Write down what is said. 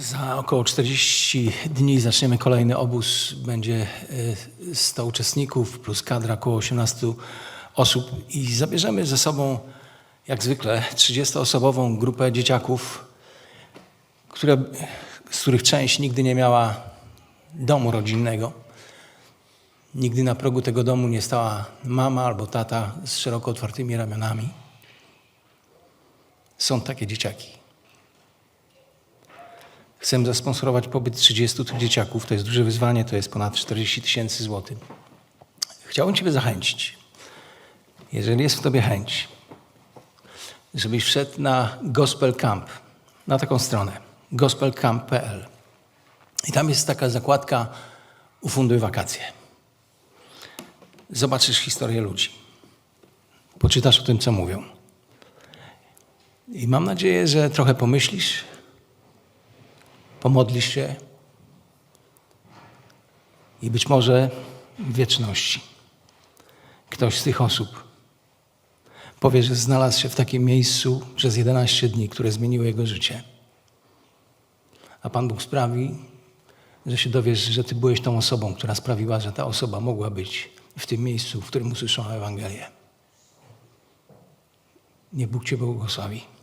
Za około 40 dni zaczniemy kolejny obóz. Będzie e, 100 uczestników plus kadra około 18 osób i zabierzemy ze sobą, jak zwykle, 30-osobową grupę dzieciaków, które, z których część nigdy nie miała domu rodzinnego. Nigdy na progu tego domu nie stała mama albo tata z szeroko otwartymi ramionami. Są takie dzieciaki. Chcę zasponsorować pobyt 30 tych dzieciaków. To jest duże wyzwanie, to jest ponad 40 tysięcy złotych. Chciałbym Ciebie zachęcić, jeżeli jest w Tobie chęć, żebyś wszedł na Gospel Camp, na taką stronę, gospelcamp.pl. I tam jest taka zakładka Ufunduj wakacje. Zobaczysz historię ludzi. Poczytasz o tym, co mówią. I mam nadzieję, że trochę pomyślisz, pomodlisz się i być może w wieczności ktoś z tych osób powie, że znalazł się w takim miejscu przez 11 dni, które zmieniły jego życie. A Pan Bóg sprawi, że się dowiesz, że Ty byłeś tą osobą, która sprawiła, że ta osoba mogła być w tym miejscu, w którym usłyszała Ewangelię. Niech Bóg Cię błogosławi.